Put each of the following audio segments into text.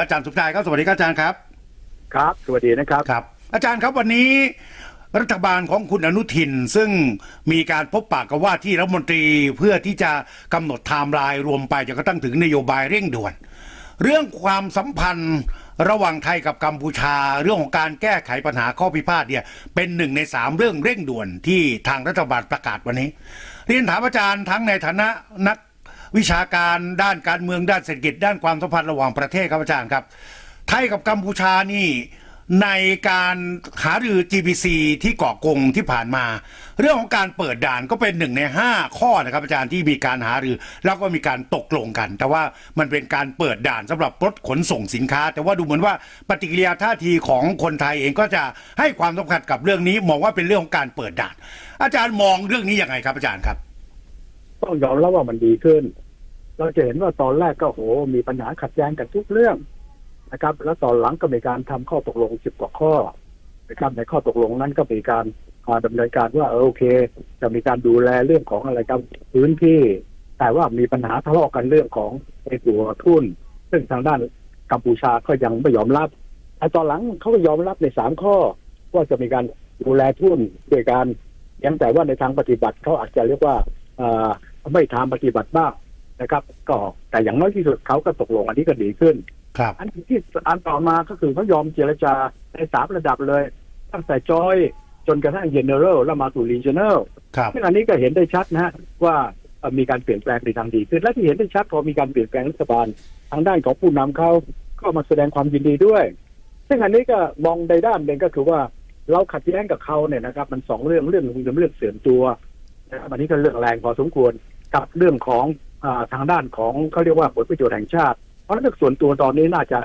อาจารย์สุภชัยครับสวัสดีครับอาจารย์ครับ ครับ สวัสดีนะครับครับ อาจารย์ครับวันนี้ รัฐบาลของคุณอนุทิน ซึ่งมีการพบปากกับว่าที่รัฐมนตรีเพื่อที่จะกำหนดไทม์ไลน์รวมไปจนกระทั่งถึงนโยบายเร่งด่วน เรื่องความสัมพันธ์ระหว่างไทยกับกัมพูชา เรื่องของการแก้ไขปัญหาข้อพิพาทเนี่ยเป็นหนึ่งในสามเรื่องเร่งด่วนที่ทางรัฐบาลประกาศวันนี้ เรียนถามอาจารย์ทั้งในฐานะนัก วิชาการด้านการเมืองด้านเศรษฐกิจด้านความสัมพันธ์ระหว่างประเทศครับอาจารย์ครับ ไทยกับกัมพูชานี่ในการหารือ GPC ที่เกาะกงที่ผ่านมา เรื่องของการเปิดด่านก็เป็นหนึ่งใน 5 ข้อนะครับอาจารย์ที่มีการหารือ แล้วก็มีการตกลงกัน แต่ว่ามันเป็นการเปิดด่านสำหรับรถขนส่งสินค้า แต่ว่าดูเหมือนว่าปฏิกิริยาท่าทีของคนไทยเองก็จะให้ความสำคัญกับเรื่องนี้มองว่าเป็นเรื่องของการเปิดด่าน อาจารย์มองเรื่องนี้ยังไงครับอาจารย์ครับ ต้องยอมรับว่ามันดีขึ้น เราจะเห็นว่าตอนแรกก็โห มีปัญหาขัดแย้งกันทุกเรื่องนะครับ แล้วตอนหลังก็มีการทำข้อตกลงสิบกว่าข้อนะครับในข้อตกลงนั้นก็มีการาดำเนินการว่าเออโอเค จะมีการดูแลเรื่องของอะไรกับพื้นที่ แต่ว่ามีปัญหาทะเลาะกันเรื่องของไอ้ตัวทุนซึ่งทางด้านกัมพูชาก็ยังไม่ยอมรับไอ้ตอนหลังเขาก็ยอมรับในสามข้อว่าจะมีการดูแลทุนโดยการยังแต่ว่าในทางปฏิบัติเขาอาจจะเรียกว่าอ่า ไม่ทำปฏิบัติบ้างนะครับ ก็แต่อย่างน้อยที่สุดเขาก็ตกลงอันนี้ก็ดีขึ้นครับอันที่อันต่อมาก็คือเขายอมเจรจาในสามระดับเลย ตั้งแต่จอยจนกระทั่งเ e เนอรัลแล้วมาสู่รีเจเน a ลครับซึ่งอันนี้ก็เห็นได้ชัดนะฮะว่าเอ่อมีการเปลี่ยนแปลงในทางดีขึ้นและที่เห็นได้ชัดพอมีการเปลี่ยนแปลงรัฐบาลทางด้านของผู้นำเขาก็มาแสดงความยินดีด้วย ซึ่งอันนี้ก็มองในด้านหนึ่งก็คือว่าเราขัดแย้งกับเขาเนี่ยนะครับ มันสองเรื่องเรื่องหนึ่งเป็นเรื่องเสื่อมตัวนะครับอันนี้ก็เรื่องแรงพอสมควร กับเรื่องของอาทางด้านของเขาเรียกว่าผลประโยชน์แห่งชาติ เพราะฉะนั้นเรื่องส่วนตัวตอนนี้น่าจะ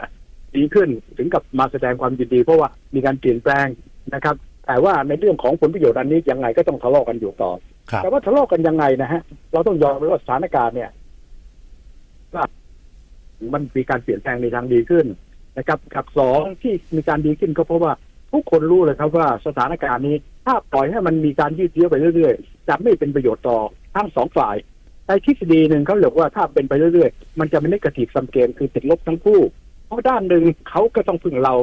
ดีขึ้นถึงกับมาแสดงความยินดี เพราะว่ามีการเปลี่ยนแปลงนะครับ แต่ว่าในเรื่องของผลประโยชน์อันนี้ยังไงก็ต้องทะเลาะกันอยู่ต่อครับแต่ว่าทะเลาะกันยังไงนะฮะ เราต้องยอมรับว่าสถานการณ์เนี่ยว่ามันมีการเปลี่ยนแปลงในทางดีขึ้นนะครับกับสองที่มีการดีขึ้นก็เพราะว่าทุกคนรู้เลยครับว่าสถานการณ์นี้ ถ้าปล่อยให้มันมีการยืดเยื้อไปเรื่อยๆจะไม่เป็นประโยชน์ต่อทั้งสองฝ่าย ในทฤษฎีหนึ่งเขาเรียกว่าถ้าเป็นไปเรื่อยๆ มันจะไม่ได้กระติกซัมเกมคือติดลบทั้งคู่ เพราะด้านหนึ่งเขาก็ต้องพึ่งเรา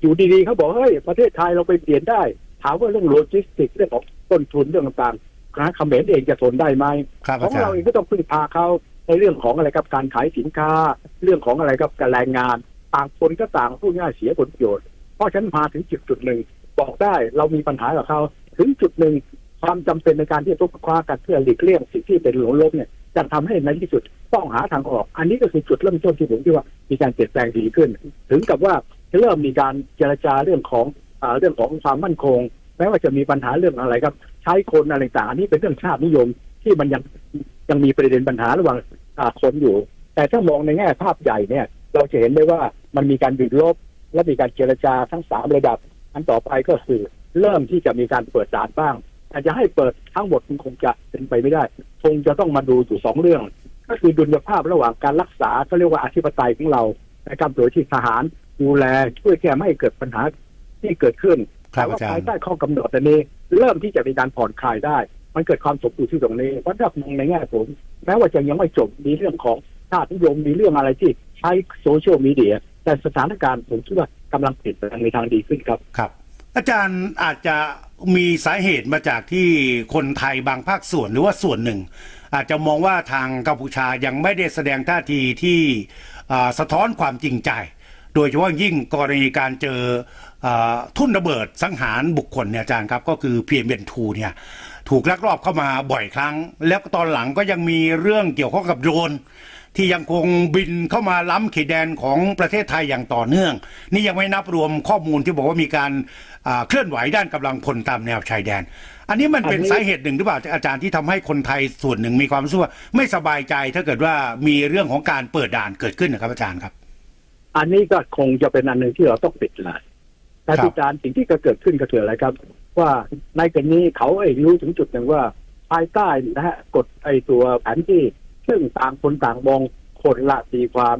อยู่ดีๆเขาบอกเฮ้ยประเทศไทยเราไปเปลี่ยนได้ ถามว่าเรื่องโลจิสติกส์เรื่องของต้นทุนเรื่องต่างๆนะเขมรเองจะทนได้ไหมครับขอาองจารเราย์เองก็ต้องพึ่งพาเขาในเรื่องของอะไรครับการขายสินค้า เรื่องของอะไรครับการแรงงาน ต่างคนก็ต่างพูดง่ายเสียผลประโยชน์เพราะฉะนันมาถึงจุดจุดหนึ่งบอกได้เรามีปัญหากับเขาถึงจุดหนึ่ง ความจำเป็นในการที่จะต้องคว้ากันเพื่อหลีกเลี่ยงสิ่งที่เป็นหลงลบเนี่ยจะทำให้ในที่สุดต้องหาทางออก อันนี้ก็คือจุดเริ่มต้นที่ผมคิดว่ามีการเปลี่ยนแปลงดีขึ้น ถึงกับว่าเริ่มมีการเจรจาเรื่องของอเรื่องของความมั่นคงแม้ว่าจะมีปัญหาเรื่องอะไรครับ ใช้คนอะไรต่างอันนี้เป็นเรื่องชาตินิยมที่มันยังยังมีประเด็นปัญหาระหว่างคนอยู่ แต่ถ้ามองในแง่ภาพใหญ่เนี่ย เราจะเห็นได้ว่ามันมีการหยุดลบ และมีการเจรจาทั้งสามระดับ อันต่อไปก็คือเริ่มที่จะมีการเปิดด่านบ้าง แต่จะให้เปิดทั้งหมดมันคงจะเป็นไปไม่ได้ คงจะต้องมาดูอยู่สองเรื่อง ก็คือดุลยภาพระหว่างการรักษาเขาเรียกว่าอธิปไตยของเรานะครับโดยที่ทหารดูแลช่วยแก้ไม่ให้เกิดปัญหาที่เกิดขึ้นครับแต่ว่าอาจารย์ภายใต้ข้อกำหนดอันนี้ เริ่มที่จะมีการผ่อนคลายได้ มันเกิดความสมดุลที่ตรงนี้เพราะถ้ามองในแง่ผมแม้ว่าจะยังไม่จบมีเรื่องของชาตินิยมมีเรื่องอะไรที่ใช้โซเชียลมีเดียแต่สถานการณ์ผมคิดว่ากำลังเปลี่ยนแปลงในทางดีขึ้นครับครับ อาจารย์อาจจะมีสาเหตุมาจากที่คนไทยบางภาคส่วนหรือว่าส่วนหนึ่ง อาจจะมองว่าทางกัมพูชายังไม่ได้แสดงท่าทีที่สะท้อนความจริงใจ โดยเฉพาะยิ่งกรณีการเจออทุ่นระเบิดสังหารบุคคลเนี่ยอาจารย์ครับก็คือเพียเบนทูเนี่ยถูกลักลอบเข้ามาบ่อยครั้ง แล้วตอนหลังก็ยังมีเรื่องเกี่ยวข้องกับโดรน ที่ยังคงบินเข้ามาล้ำเขตแดนของประเทศไทยอย่างต่อเนื่อง นี่ยังไม่นับรวมข้อมูลที่บอกว่ามีการอ่าเคลื่อนไหวด้านกำลังพลตามแนวชายแดน อันนี้มันเป็นอันนี้สาเหตุหนึ่งหรือเปล่าอาจารย์ที่ทำให้คนไทยส่วนหนึ่งมีความรู้สึกว่าไม่สบายใจถ้าเกิดว่ามีเรื่องของการเปิดด่านเกิดขึ้นนะครับอาจารย์ครับ อันนี้ก็คงจะเป็นอันหนึ่งที่เราต้องปิดละแต่ครับที่การสิ่งที่จะเกิดขึ้นก็คืออะไรครับ ว่าในกรณีเขาเองรู้ถึงจุดหนึ่งว่าภายใต้นะฮะกฎไอตัวแผนที่ ซึ่งต่างคนต่างมองคนละตีความ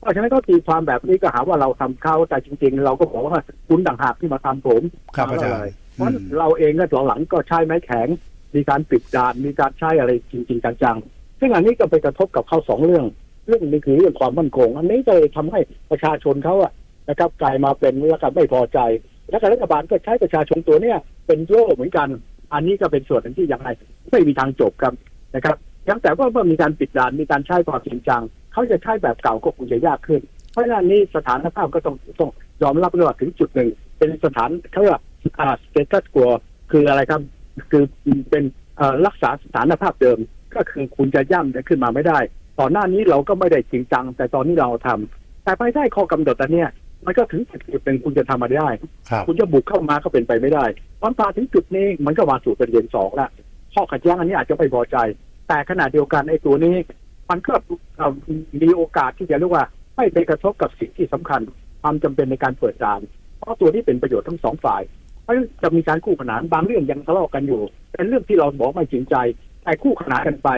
เพราะฉะนั้นก็ตีความแบบนี้ก็หาว่าเราทำเขาแต่จริง ๆ เราก็บอกว่าคุณต่างหากที่มาทำผมครับอาจารย์ะไเพราะอืมเราเองก็หลังๆก็ใช้ไม้แข็ง มีการปิดด่านมีการใช้อะไรจริง ๆ จังๆซึ่งอันนี้ก็ไปกระทบกับเขาสองเรื่อง เรื่องนี้คือเรื่องความมั่นคง อันนี้ก็เลยทำให้ประชาชนเขาอะนะครับกลายมาเป็นแล้วก็ไม่พอใจ แล้วก็รัฐบาลก็ใช้ประชาชนตัวเนี้ยเป็นโล่เหมือนกัน อันนี้ก็เป็นส่วนหนึ่งที่ยังไงไม่มีทางจบครับนะครับ ยังแต่ว่าเมื่อมีการปิดด่านมีการใช้ความจริงจังเขาจะใช้แบบเก่าก็คงจะยากขึ้น เพราะฉะนั้นนี่สถานภาพก็ต้องต้องยอมรับเลยว่าถึงจุดหนึ่ง เป็นสถานเขาเรียกว่าอ่าสเตตัสกัวคืออะไรครับ คือเป็นเอ่อรักษาสถานภาพเดิม ก็คือคุณจะย่ำขึ้นมาไม่ได้ก่อนหน้านี้เราก็ไม่ได้จริงจัง แต่ตอนนี้เราทำแต่ภายใต้ข้อกำหนดอันเนี้ยมันก็ถึงจุดหนึ่งคุณจะทำมาได้ครับคุณจะบุกเข้ามาก็เป็นไปไม่ได้ตอนมาถึงจุดนี้มันก็มาสู่ประเด็นสองละข้อขัดแย้งอันนี้อาจจะไม่พอใจ แต่ขณะเดียวกันไอ้ตัวนี้ มันก็เอ่อมีโอกาสที่จะเรียกว่า ไม่ไปกระทบกับสิ่งที่สำคัญ ความจำเป็นในการเปิดด่าน เพราะตัวนี้เป็นประโยชน์ทั้งสองฝ่ายเพราะจะมีการคู่ขนานบางเรื่องยังทะเลาะกันอยู่ เป็นเรื่องที่เราบอกไม่จริงใจแต่คู่ขนานกันไป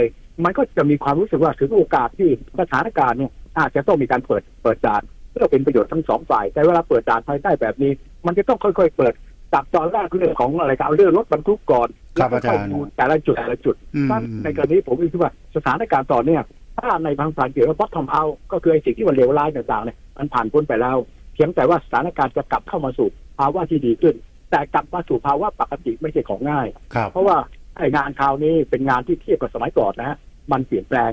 มันก็จะมีความรู้สึกว่าถึงโอกาสที่สถานการณ์เนี่ยอาจจะต้องมีการเปิดเปิดด่านเพื่อเป็นประโยชน์ทั้งสองฝ่าย แต่เวลาเปิดด่านภายใต้แบบนี้ มันจะต้องค่อย ๆ เปิด จากตอนแรกเรื่องของอะไรก็เอาเรื่องรถบรรทุกก่อนครับอาจารย์แล้วก็ดูแต่ละจุดแต่ละจุดอืมถ้าในกรณีผมคิดว่าสถานการณ์ตอนเนี้ยถ้าในบางสารเกี่ยวกับ bottom out ก็คือไอ้สิ่งที่มันเลวร้ายต่างๆเนี่ยมันผ่านพ้นไปแล้วเพียงแต่ว่าสถานการณ์จะกลับเข้ามาสู่ภาวะที่ดีขึ้น แต่กลับมาสู่ภาวะปกติไม่ใช่ของง่ายครับเพราะว่าไอ้งานคราวนี้เป็นงานที่เทียบกับสมัยก่อนนะฮะมันเปลี่ยนแปลง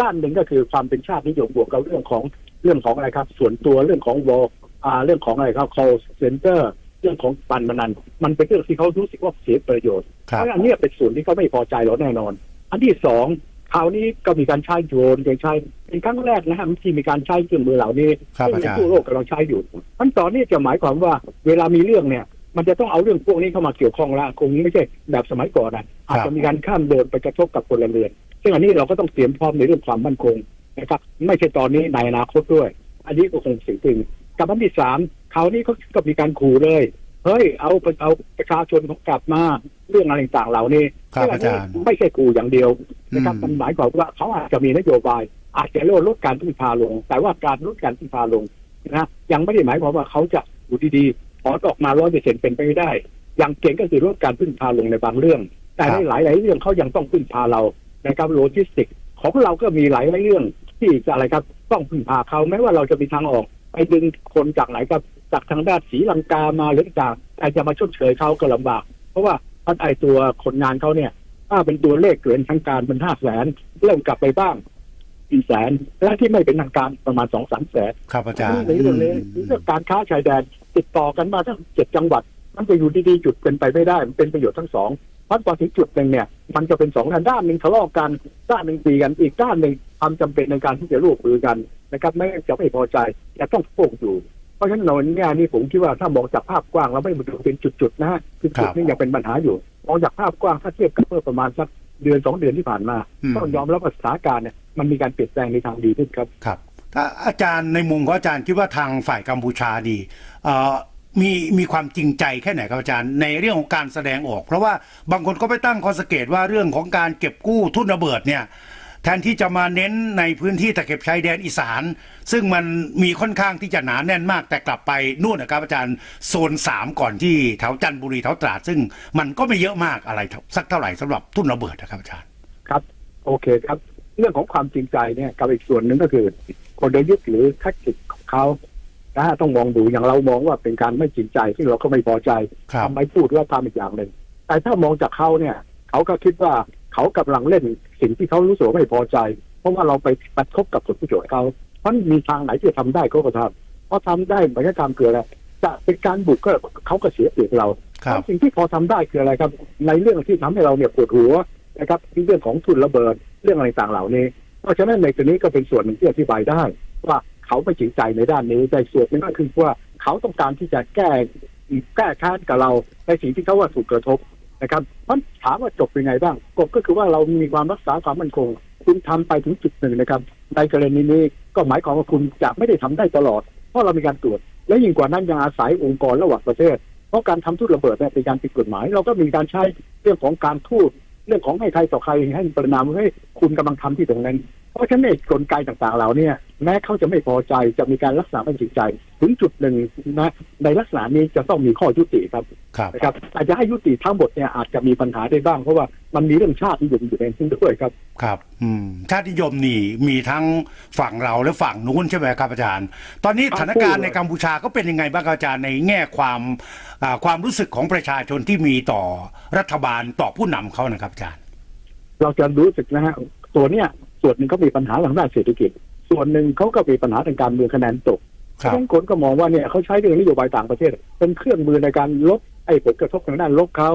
ด้านหนึ่งก็คือความเป็นชาตินิยมบวกกับเรื่องของเรื่องของอะไรครับ ส่วนตัวเรื่องของวออ่าเรื่องของอะไรครับ call center เรื่องของปันมนันมันเป็นเรื่องที่เขารู้สึกว่าเสียประโยชน์ครัเพบราะอันเนี้ยเป็นส่วนที่เขาไม่พอใจเราแน่นอน อันที่สองคราวนี้ก็มีการใช้โดรนการใช้เป็นครั้งแรกนะฮะที่มีการใช้เครื่องมือเหล่านี้ครับซึ่งอาจารย์ในทั่วโลกกำลังใช้อยู่ขั้นตอนนี้จะหมายความว่าเวลามีเรื่องเนี่ย มันจะต้องเอาเรื่องพวกนี้เข้ามาเกี่ยวข้องละคงไม่ใช่แบบสมัยก่อนนะอาจจะมีการข้ามโดรนไปกระทบกับพลเรือน ซึ่งอันนี้เราก็ต้องเตรียมพร้อมในเรื่องความมั่นคงนะครับ ไม่ใช่ตอนนี้ในอนาคตด้วย อันนี้ก็คงสิ่งหนึ่งกับอันที่สาม คราวนี้เขาก็มีการขู่เลย เฮ้ย เอาเอาประชาชนเขากลับมาเรื่องอะไรต่างๆเหล่านี้ครับอาจารย์ไม่ใช่ขู่อย่างเดียวนะครับอืมมันหมายความว่าเขาอาจจะมีนโยบาย อาจจะลดลดการพึ่งพาลง แต่ว่าการลดการพึ่งพาลงนะยังไม่ได้หมายความว่าเขาจะอยู่ดีๆถอนออกมาร้อยเปอร์เซ็นต์เป็นไปไม่ได้อย่างเก่งก็คือลดการพึ่งพาลงในบางเรื่อง แต่ในหลายๆเรื่องเขายังต้องพึ่งพาเรานะครับโลจิสติก ของเราก็มีหลายเรื่องที่จะอะไรครับต้องพึ่งพาเขาแม้ว่าเราจะมีทางออก ไปดึงคนจากไหนครับ จากทางด้านศรีลังกามาหรือต่างแต่จะมาชดเชยเขาก็ลำบาก เพราะว่าพันไอตัวคนงานเขาเนี่ย ถ้าเป็นตัวเลขเกินทางการเป็นห้าแสนเริ่มกลับไปบ้างสี่แสนและที่ไม่เป็นทางการประมาณสองสามแสนครับอาจารย์ในเรื่องนี้เรื่องการค้าชายแดนติดต่อกันมาทั้งเจ็ดจังหวัด มันจะอยู่ดีๆจุดเป็นไปไม่ได้ มันเป็นประโยชน์ทั้งสองเพราะพอถึงจุดหนึ่งเนี่ย มันจะเป็นสองด้านด้านหนึ่งทะเลาะกันด้านหนึ่งตีกันอีกด้านหนึ่งความจำเป็นในการที่จะร่วมมือกันนะครับไม่จะไม่พอใจจะต้องโป่งอยู่ เพราะฉะนั้นในแง่นี้ผมคิดว่าถ้ามองจากภาพกว้างเราไม่มาดูเป็นจุดๆนะฮะคือจุดนี้ยังเป็นปัญหาอยู่มองจากภาพกว้างถ้าเทียบกับเมื่อประมาณสักเดือนสองเดือนที่ผ่านมาอืมต้องยอมรับว่าสถานการณ์เนี่ยมันมีการเปลี่ยนแปลงในทางดีขึ้นครับครับถ้าอาจารย์ในมุมของอาจารย์คิดว่าทางฝ่ายกัมพูชาดีเอ่อมีมีความจริงใจแค่ไหนครับอาจารย์ ในเรื่องของการแสดงออก เพราะว่าบางคนก็ไปตั้งข้อสังเกตว่าเรื่องของการเก็บกู้ทุนระเบิดเนี่ย แทนที่จะมาเน้นในพื้นที่ตะเข็บชายแดนอีสาน ซึ่งมันมีค่อนข้างที่จะหนาแน่นมาก แต่กลับไปนู่นนะครับอาจารย์โซนสามก่อนที่แถวจันทบุรีแถวตราด ซึ่งมันก็ไม่เยอะมากอะไรสักเท่าไหร่สำหรับทุนระเบิดนะครับอาจารย์ครับ โอเคครับ เรื่องของความจริงใจเนี่ยกับอีกส่วนหนึ่งก็คือกลยุทธ์หรือแท็กติกของเขานะฮะต้องมองดูอย่างเรามองว่าเป็นการไม่จริงใจซึ่งเราก็ไม่พอใจครับทำไมพูดว่าทำอีกอย่างหนึ่งแต่ถ้ามองจากเขาเนี่ย เขาก็คิดว่า เขากำลังเล่นสิ่งที่เขารู้สึกว่าไม่พอใจ เพราะว่าเราไปกระทบกับผลประโยชน์เขาเพราะมีทางไหนที่จะทำได้เขาก็ทำเพราะทำได้บรรยากรรมคืออะไรจะเป็นการบุกก็เขาก็เสียเปรียบเราครับสิ่งที่พอทำได้คืออะไรครับ ในเรื่องที่ทำให้เราเนี่ยปวดหัวนะครับเรื่องของทุนระเบิดเรื่องอะไรต่างเหล่านี้ เพราะฉะนั้นในตัวนี้ก็เป็นส่วนหนึ่งที่อธิบายได้ ว่าเขาไม่จริงใจในด้านนี้แต่ส่วนหนึงก็คือว่าเขาต้องการที่จะแก้แก้ค้านกับเราในสิ่งที่เขาว่าถูกกระทบ นะครับเพราะถามว่าจบเป็นไงบ้างกบก็คือว่าเรามีความรักษาความมั่นคง คุณทำไปถึงจุดหนึ่งนะครับ ในกรณีนี้ก็หมายความว่าคุณจะไม่ได้ทำได้ตลอด เพราะเรามีการตรวจ และยิ่งกว่านั้นยังอาศัยองค์กรระหว่างประเทศ เพราะการทำทุนระเบิดเนี่ยเป็นการผิดกฎหมาย เราก็มีการใช้เรื่องของการทูตเรื่องของให้ใครต่อใครให้ปรินามว่าคุณกำลังทำที่ตรงนั้น เพราะฉะนั้นกลไกต่างๆเหล่าเนี้ แม้เขาจะไม่พอใจจะมีการรักษาไม่จิตใจ ถึงจุดหนึ่งนะในลักษณะนี้จะต้องมีข้อยุติครับครับนะครับอาจจะให้ยุติทั้งหมดเนี่ยอาจจะมีปัญหาได้บ้าง เพราะว่ามันมีเรื่องชาตินิยมอยู่ในนั้นด้วยครับครับ อืมชาตินิยมนี่มีทั้งฝั่งเราและฝั่งนู้นใช่ไหมครับอาจารย์ ตอนนี้สถานการณ์ในกัมพูชาก็เป็นยังไงบ้างครับอาจารย์ในแง่ความอ่าความรู้สึกของประชาชนที่มีต่อรัฐบาลต่อผู้นำเขานะครับอาจารย์ เราจะรู้สึกนะฮะตัวเนี้ยส่วนหนึ่งเขามีปัญหาทางด้านเศรษฐกิจ ส่วนหนึ่งเขาก็มีปัญหาทางการเมืองคะแนนตกครับางคนก็มองว่าเนี่ยเขาใช้เรื่องนโยบายต่างประเทศ เป็นเครื่องมือในการลดไอ้ผลกระทบทางด้านลบเขา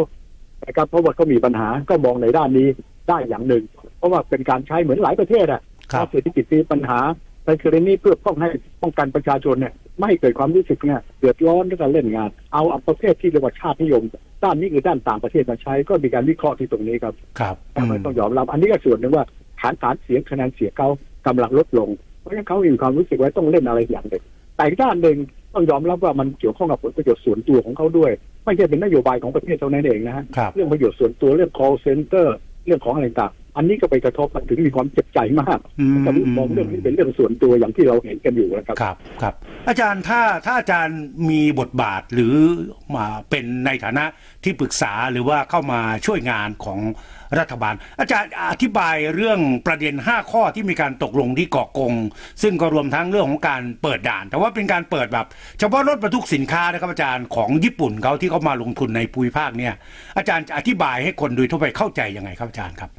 นะครับเพราะว่าเขามีปัญหาก็มองในด้านนี้ได้อย่างหนึ่ง เพราะว่าเป็นการใช้เหมือนหลายประเทศอะครับถ้าเศรษฐกิจมีปัญหาในกรณีเพื่อป้องให้ป้องกันประชาชนเนี่ยไม่ให้เกิดความรู้สึกเนี่ยเดือดร้อนด้วยการเล่นงาน เอาเอาประเภทที่เรียกว่าชาตินิยม ด้านนี้คือด้านต่างประเทศมาใช้ ก็มีการวิเคราะห์ที่ตรงนี้ครับครับแต่มันต้องยอมรับ อันนี้ก็ส่วนหนึ่งว่าฐานฐานเสียงคะแนนเสียงเขา กำลังลดลง เพราะฉะนั้นเขามีความรู้สึกว่าต้องเล่นอะไรอย่างหนึ่งแต่อีกด้านหนึ่งต้องยอมรับว่ามันเกี่ยวข้องกับผลประโยชน์ส่วนตัวของเขาด้วย ไม่ใช่เป็นนโยบายของประเทศเท่านั้นเองนะฮะครับเรื่องประโยชน์ส่วนตัวเรื่อง call center เรื่องของอะไรต่าง อันนี้ก็ไปกระทบมันถึงมีความเจ็บใจมากอืมกับมองเรื่องนี้เป็นเรื่องส่วนตัวอย่างที่เราเห็นกันอยู่นะครับครับครับ อาจารย์ถ้าถ้าอาจารย์มีบทบาทหรือมาเป็นในฐานะที่ปรึกษาหรือว่าเข้ามาช่วยงานของรัฐบาล อาจารย์อธิบายเรื่องประเด็น 5 ข้อที่มีการตกลงที่เกาะกง ซึ่งก็รวมทั้งเรื่องของการเปิดด่าน แต่ว่าเป็นการเปิดแบบเฉพาะรถบรรทุกสินค้านะครับอาจารย์ของญี่ปุ่นเขาที่เขามาลงทุนในภูมิภาคเนี่ยอาจารย์จะอธิบายให้คนโดยทั่วไปเข้าใจยังไงครับอาจารย์ครับ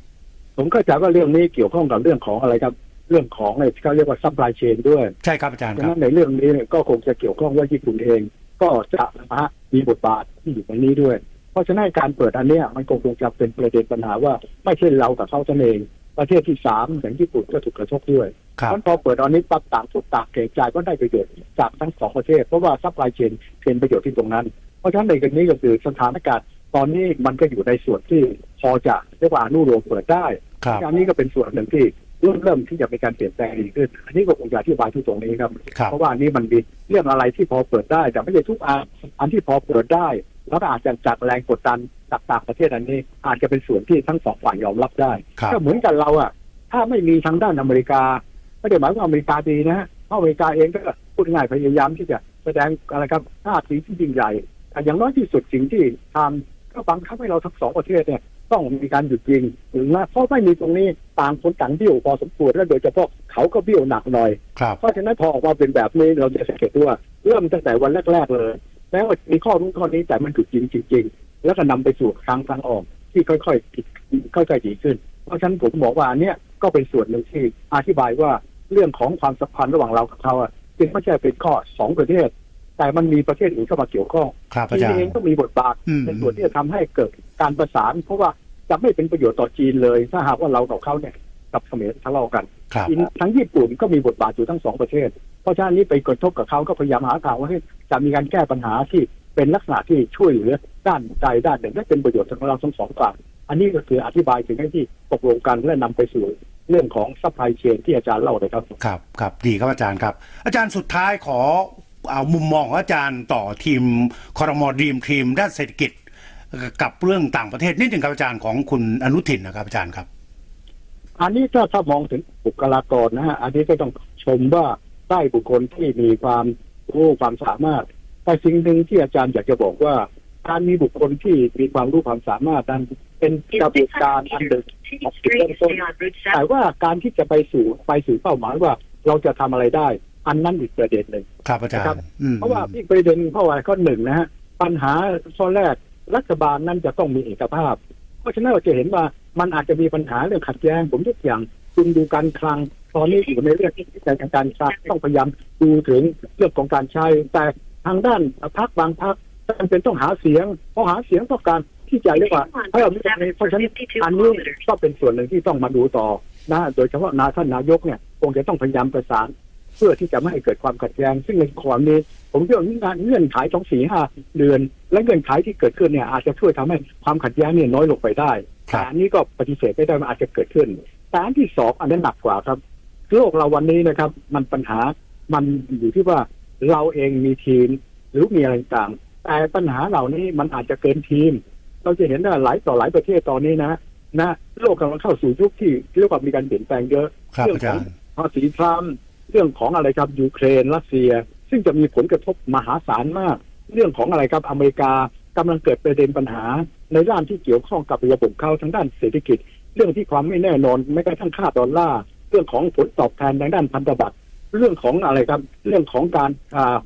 ผมเข้าใจว่าเรื่องนี้เกี่ยวข้องกับเรื่องของอะไรครับ เรื่องของอะไรที่เขาเรียกว่า supply chain ด้วยใช่ครับอาจารย์ดังครับนั้นในเรื่องนี้เนี่ยก็คงจะเกี่ยวข้องว่าญี่ปุ่นเอง ก็จะนะฮะมีบทบาทที่อยู่ในนี้ด้วย เพราะฉะนั้นการเปิดอันเนี้ยมันคงคงจะเป็นประเด็นปัญหาว่าไม่ใช่เรากับเขาเท่านั้นเอง ประเทศที่สามอย่างญี่ปุ่นก็ถูกกระทบด้วยครับเพราะพอเปิดอันนี้ปั๊บต่างทุกต่างเกรงใจก็ได้ประโยชน์จากทั้งสองประเทศ เพราะว่าซัพพลายเชนเป็นประโยชน์ที่ตรงนั้น เพราะฉะนั้นในกรณีก็คือสถานการณ์ ตอนนี้มันก็อยู่ในส่วนที่พอจะเรียกว่าอนุโลมเปิดได้ครับอันนี้ก็เป็นส่วนหนึ่งที่เริ่มเริ่มที่จะมีการเปลี่ยนแปลงดีขึ้น อันนี้ก็คงจะอธิบายที่ตรงนี้ครับครับเพราะว่าอันนี้มันมีเรื่องอะไรที่พอเปิดได้ แต่ไม่ใช่ทุกอันอันที่พอเปิดได้ แล้วก็อาจจะจากแรงกดดันจากต่างประเทศอันนี้ อาจจะเป็นส่วนที่ทั้งสองฝ่ายยอมรับได้ครับก็เหมือนกันเราอะถ้าไม่มีทางด้านอเมริกา ไม่ได้หมายความว่าอเมริกาดีนะฮะเพราะอเมริกาเองก็พูดง่ายพยายามที่จะแสดงอะไรครับท่าทีที่ยิ่งใหญ่แต่อย่างน้อยที่สุดสิ่งที่ทำ ก็บังคับให้เราทั้งสองประเทศเนี่ยต้องมีการหยุดยิงนะเพราะไม่มีตรงนี้ต่างคนต่างเบี้ยวพอสมควรและโดยเฉพาะเขาก็เบี้ยวหนักหน่อยครับเพราะฉะนั้นพอออกมาเป็นแบบนี้เราจะสังเกตได้ว่าเริ่มตั้งแต่วันแรก ๆ เลยแม้ว่ามีข้อนู้นข้อนี้แต่มันถูกจริงจริง ๆ แล้วก็นำไปสู่ทางทางออกที่ค่อยๆค่อยๆดีขึ้น เพราะฉะนั้นผมบอกว่าอันเนี้ยก็เป็นส่วนหนึ่งที่อธิบายว่าเรื่องของความสัมพันธ์ระหว่างเรากับเขาอะจึงไม่ใช่เป็นข้อสองประเทศ แต่มันมีประเทศอื่นเข้ามาเกี่ยวข้องครับอาจีจานรเองย์ก็มีบทบาทอืมในส่วนที่จะทำให้เกิดการประสาน เพราะว่าจะไม่เป็นประโยชน์ต่อจีนเลย ถ้าหากว่าเรากับเขาเนี่ยกับเขมรทะเลาะกันครับจีนทั้งญี่ปุ่นก็มีบทบาทอยู่ทั้งสองประเทศ เพราะฉะนั้นนี้ไปกระทบกับเขาก็พยายามหาทางว่าให้จะมีการแก้ปัญหาที่เป็นลักษณะที่ช่วยเหลือด้านใดด้านหนึ่งและเป็นประโยชน์สำหรับเราทั้งสองฝ่ายอันนี้ก็คืออธิบายถึงให้ที่ตกลงกันและนำไปสู่เรื่องของซัพพลายเชนที่อาจารย์เล่าเลยครับ ครับครับดีครับอาจารย์ครับ อาจารย์สุดท้ายขอ เอามุมมองของอาจารย์ต่อทีมคอรมอดีมทีมด้านเศรษฐกิจกับเรื่องต่างประเทศนิดหนึ่งครับอาจารย์ของคุณอนุทินนะครับอาจารย์ครับ อันนี้ถ้าถ้ามองถึงบุคลากรนะฮะอันนี้ก็ต้องชมว่าได้บุคคลที่มีความรู้ความสามารถแต่สิ่งหนึ่งที่อาจารย์อยากจะบอกว่า การมีบุคคลที่มีความรู้ความสามารถนั้นเป็นกระบวนการอันหนึ่งของจุดเริ่มต้นแต่ว่าการที่จะไปสู่ไปสู่เป้าหมายว่าเราจะทำอะไรได้ อันนั้นอีกประเด็นหนึ่งครับอาจารครับย์อืมเพราะว่าอีกประเด็นเพราะว่าข้อหนึ่งนะฮะปัญหาข้อแรกรัฐบาลนั้นจะต้องมีเอกภาพ เพราะฉะนั้นเราจะเห็นว่ามันอาจจะมีปัญหาเรื่องขัดแย้งผมยกอย่างคุณดูการคลังตอนนี้อยู่ในเรื่องที่การการคลังต้องพยายามดูถึงเรื่องของการใช้ แต่ทางด้านพรรคบางพรรคจำเป็นต้องหาเสียงพอหาเสียงต้องการที่จะเรียกว่าให้เราเพราะฉะนั้นอันนี้ก็เป็นส่วนหนึ่งที่ต้องมาดูต่อนะโดยเฉพาะนาท่านนายกเนี่ยคงจะต้องพยายามประสานเพื่อที่จะไม่ให้เกิดความขัดแย้ง ซึ่งในความนี้ ผมเชื่อว่าเงื่อนไขต้องสี่ห้าเดือน และเงื่อนไขที่เกิดขึ้นเนี่ยอาจจะช่วยทำให้ความขัดแย้งเนี่ยน้อยลงไปได้ครับแต่อันนี้ก็ปฏิเสธไม่ได้ว่าอาจจะเกิดขึ้นแต่อันที่สองอันนั้นหนักกว่าครับ โลกเราวันนี้นะครับ มันปัญหามันอยู่ที่ว่าเราเองมีทีมหรือมีอะไรต่างแต่ปัญหาเหล่านี้มันอาจจะเกินทีม เราจะเห็นว่าหลายต่อหลายประเทศตอนนี้นะนะโลกกำลังเข้าสู่ยุคที่เรียกว่ามีการเปลี่ยนแปลงเยอะครับเรื่องอาขจาองรย์ภาษีทรัมป์ เรื่องของอะไรครับยูเครนรัสเซีย ซึ่งจะมีผลกระทบมหาศาลมาก เรื่องของอะไรครับอเมริกากำลังเกิดประเด็นปัญหา ในด้านที่เกี่ยวข้องกับระบบเขาทางด้านเศรษฐกิจ เรื่องที่ความไม่แน่นอนแม้กระทั่งค่าดอลลาร์เรื่องของผลตอบแทนทางด้านพันธบัตรเรื่องของอะไรครับ เรื่องของการ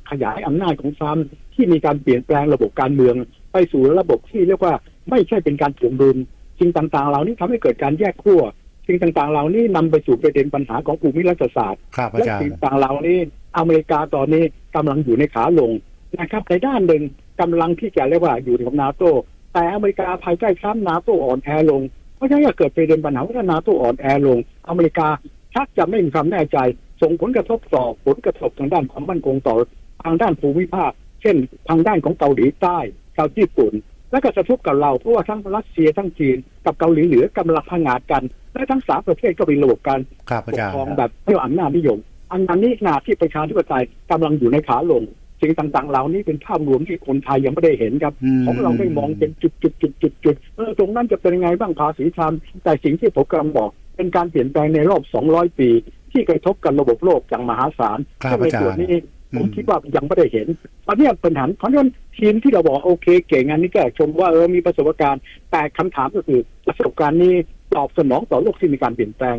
ขยายอำนาจของทรัมที่มีการเปลี่ยนแปลงระบบการเมือง ไปสู่ระบบที่เรียกว่าไม่ใช่เป็นการถ่วงดุลสิ่งต่างๆ เหล่านี้ทำให้เกิดการแยกขั้ว สิ่งต่างๆเหล่านี้นำไปสู่ประเด็นปัญหาของภูมิรัฐศาสตร์ครับอาและจารสิ่งย์ต่างๆเหล่านี้อเมริกาตอนนี้กำลังอยู่ในขาลงนะครับในด้านหนึ่งกำลังที่จะเรียกว่าอยู่กับนาโตแต่อเมริกาภายใต้ทรัมป์นาโตอ่อนแอลงเพราะฉะนั้นจะเกิดประเด็นปัญหาว่าถ้านาโตอ่อนแอลง อเมริกาชักจะไม่มีความแน่ใจ ส่งผลกระทบต่อผลกระทบทางด้านความมั่นคงต่อทางด้านภูมิภาค เช่น ทางด้านของเกาหลีใต้เกาหลีญี่ปุ่น และก็กระทบกับเราเพราะว่าทั้งรัสเซียทั้งจีนกับเกาหลีเหนือกำลังพังงาดกัน และทั้งสามประเทศก็มีระบบการครับปอากจารย์ครองแบบไม่เอาอำนาจนิยม อันนั้นนี่ขณะที่ประชาธิปไตยกำลังอยู่ในขาลงสิ่งต่างๆ เหล่านี้เป็นภาพรวมที่คนไทยยังไม่ได้เห็นครับอืมของเราไม่มองเป็นจุดจุดจุดจุดจุดเออตรงนั้นจะเป็นยังไงบ้างภาษีธรรมแต่สิ่งที่ผมกำลังบอก เป็นการเปลี่ยนแปลงในรอบ 200 ปี ที่กระทบกับระบบโลกอย่างมหาศาลครับซึ่งในอาจารย์ส่วนนี้ ผมอืมคิดว่ายังไม่ได้เห็นตอนนี้ปัญหาเพราะฉะนั้นทีมที่เราบอกโอเค เก่งอันนี้ก็ชมว่าเออมีประสบการณ์ แต่คำถามก็คือประสบการณ์นี้ตอบสนองต่อโลกที่มีการเปลี่ยนแปลง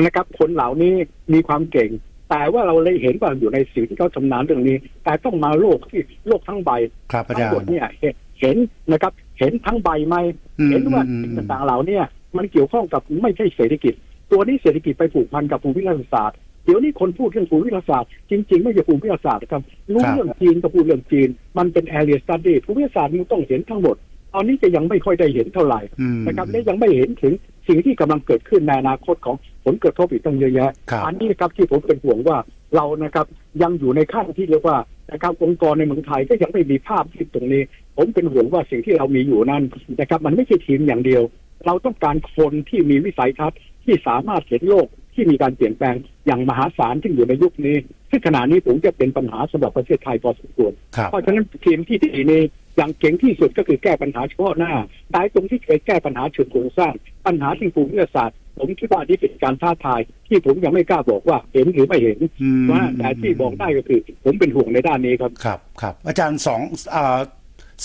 นะครับคนเหล่านี้มีความเก่ง แต่ว่าเราเลยเห็นว่าอยู่ในสิ่งที่เขาชำนาญเรื่องนี้ แต่ต้องมาโลกที่โลกทั้งใบครับอาทั้จางรหมดย์เนี่ยเห็นเห็นนะครับ เห็นทั้งใบไหมอืมเห็นว่าอืมสิ่งต่างๆเหล่าเนี่ยมันเกี่ยวข้องกับไม่ใช่เศรษฐกิจ ตัวนี้เศรษฐกิจไปผูกพันกับภูมิรัฐศาสตร์ เดี๋ยวนี้คนพูดเรื่องภูมิรัฐศาสตร์จริง ๆ ไม่ใช่ภูมิรัฐศาสตร์นะครับรู้เรื่องจีนก็พูดเรื่องจีน มันเป็น area study ภูมิรัฐศาสตร์มันต้องเห็นทั้งหมดตอนนี้จะยังไม่ค่อยได้เห็นเท่าไหร่อืมนะครับและยังไม่เห็นถึงสิ่งที่กำลังเกิดขึ้นในอนาคตของผลกระทบอีกตั้งเยอะแยะครับอันนี้ครับที่ผมเป็นห่วงว่าเรานะครับยังอยู่ในขั้นที่เรียกว่านะครับองค์กรในเมืองไทยก็ยังไม่มีภาพที่ตรงนี้ ผมเป็นห่วงว่าสิ่งที่เรามีอยู่นั้นนะครับ มันไม่ใช่ทีมอย่างเดียว เราต้องการคนที่มีวิสัยทัศน์ที่สามารถเห็นโลก ที่มีการเปลี่ยนแปลงอย่างมหาศาลที่อยู่ในยุคนี้ซึ่งขณะนี้ผมจะเป็นปัญหาสำหรับประเทศไทยพอสมควรครับเพราะฉะนั้นทีมที่ดีนี้อย่างเก่งที่สุดก็คือแก้ปัญหาเฉพาะหน้าแต่ตรงที่เคยแก้ปัญหาเชิงโครงสร้าง ปัญหาที่ภูมิวิทยาศาสตร์ ผมคิดว่านี่เป็นการท้าทาย ที่ผมยังไม่กล้าบอกว่าเห็นหรือไม่เห็นอืมว่าแต่ที่บอกได้ก็คือ ผมเป็นห่วงในด้านนี้ครับครับครับอาจารย์สองอ่า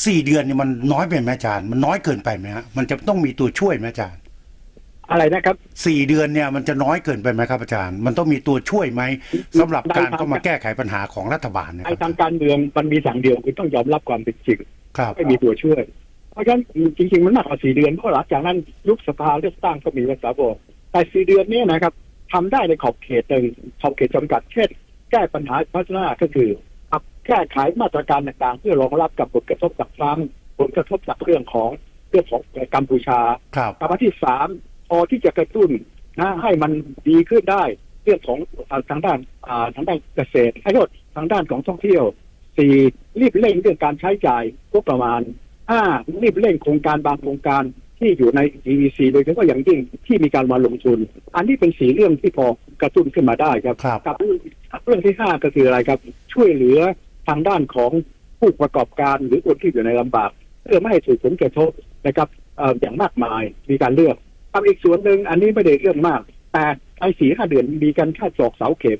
สี่เดือนเนี่ยมันน้อยไปไหมอาจารย์ มันน้อยเกินไปไหมฮะมันจะต้องมีตัวช่วยไหมอาจารย์ อะไรนะครับสี่เดือนเนี่ยมันจะน้อยเกินไปไหมครับอาจารย์ มันต้องมีตัวช่วยไหมสำหรับการเข้ามาแก้ไขปัญหาของรัฐบาลนะคไอ้รับทางการเมืองมันมีสั่งเดียวคือต้องยอมรับความเป็นจริงครับไม่มีตัวช่วย เพราะฉะนั้นจริงๆมันมากกว่าสี่เดือนเพราะหลังจากนั้นยุบสภาเลือกตั้งก็มีภาษาบอกแต่สี่เดือนเนี้นะครับทำได้ในขอบเขตหนึ่งขอบเขตจำกัดเช่น แก้ปัญหาพัฒนาก็คือปรับแก้ไขมาตรการต่างๆ เพื่อรองรับกับผลกระทบจากทรัมป์ผลกระทบจากเรื่องของเรื่องของกัมพูชาครับกับอันที่สาม พอที่จะกระตุ้นนะให้มันดีขึ้นได้ เรื่องของอาทางด้านอ่าทางด้านเกษตรให้โทษทางด้านของท่องเที่ยวสี่รีบเร่งเรื่องการใช้จ่ายงบประมาณห้ารีบเร่งโครงการบางโครงการที่อยู่ใน EEC โดยเฉพาะอย่างยิ่งที่มีการมาลงทุน อันนี้เป็นสีเรื่องที่พอกระตุ้นขึ้นมาได้ครับครับกับเรื่องเรื่องที่ห้าก็คืออะไรครับ ช่วยเหลือทางด้านของผู้ประกอบการหรือคนที่อยู่ในลำบากเพื่อไม่ให้ถูกผลกระทบนะครับเอ่ออย่างมากมายมีการเลือก กับอีกส่วนหนึ่งอันนี้ไม่ได้เรื่องมาก แต่ไอ้สี่ห้าเดือนมีการค่าตอกเสาเข็ม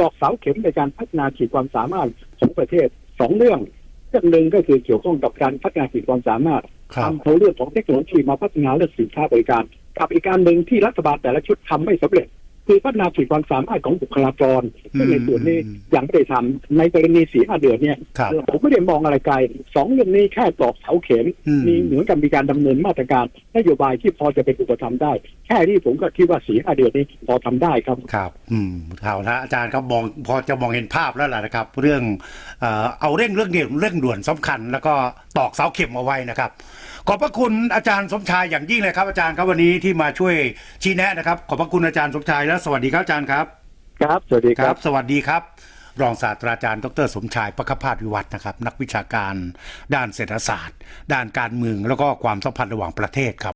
ตอกเสาเข็มในการพัฒนาขีดความสามารถของประเทศสองเรื่องเรื่องหนึ่งก็คือเกี่ยวข้องกับการพัฒนาขีดความสามารถครับทำเขาเรื่องของเทคโนโลยีมาพัฒนาเรื่องสินค้าบริการ กับอีกการหนึ่งที่รัฐบาลแต่ละชุดทำไม่สำเร็จ คือพัฒนาขีดความสามารถของบุคลากรซึ่งในส่วนนี้ยังไม่ได้ทำในกรณีสี่ห้าเดือนเนี่ยครับผมไม่ได้มองอะไรไกลสองเรื่องนี้แค่ตอกเสาเข็มอืมมีเหมือนกับมีการดำเนินมาตรการนโยบายที่พอจะเป็นอุปธรรมได้ แค่นี้ผมก็คิดว่าสีห้าเดือนนี้พอทำได้ครับครับ อืมเอาละอาจารย์ครับมองพอจะมองเห็นภาพแล้วล่ะนะครับ เรื่องเอ่อเอาเร่งเรื่องเด่นเรื่องด่วนสำคัญ แล้วก็ตอกเสาเข็มเอาไว้นะครับ ขอบพระคุณอาจารย์สมชายอย่างยิ่งเลยครับอาจารย์ครับวันนี้ที่มาช่วยชี้แนะนะครับ ขอบพระคุณอาจารย์สมชายและสวัสดีครับอาจารย์ครับ ครับ สวัสดีครับ สวัสดีครับ รองศาสตราจารย์ ดรสมชายประคพาสวิวัฒน์นะครับ นักวิชาการ ด้านเศรษฐศาสตร์ ด้านการเมืองแล้วก็ความสัมพันธ์ระหว่างประเทศครับ